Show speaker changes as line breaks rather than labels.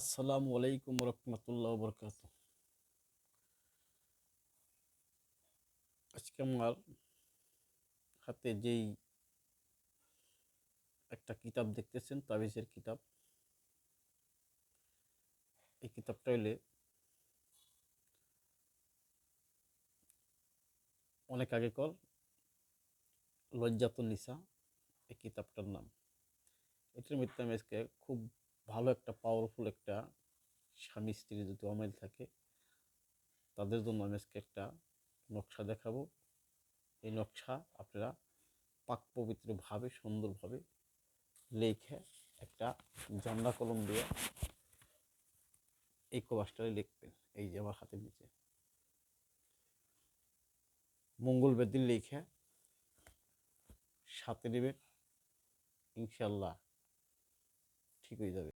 আসসালামু আলাইকুম রহমতুল্লাহ বরকাত। আজকে আমার হাতে যেই একটা কিতাব দেখতেছেন, তাবিজের কিতাব। এই কিতাবটা হইলে অনেক আগে কর লজ্জাতুল নিসা, এই কিতাবটার নাম। এটার মধ্যে আমি আজকে খুব ভালো একটা পাওয়ারফুল একটা স্বামী, স্ত্রী যদি অমিল থাকে, তাদের জন্য আমি আজকে একটা নকশা দেখাবো। এই নকশা আপনারা পাক পবিত্রভাবে, সুন্দরভাবে লেখে একটা জান্ডা কলম দিয়ে এই কবাসটারে লিখবেন। এই যে আমার হাতের নিচে। মঙ্গল বেদিন লেখে সাথে নেবেন ইনশাল্লাহ ঠিক হয়ে যাবে।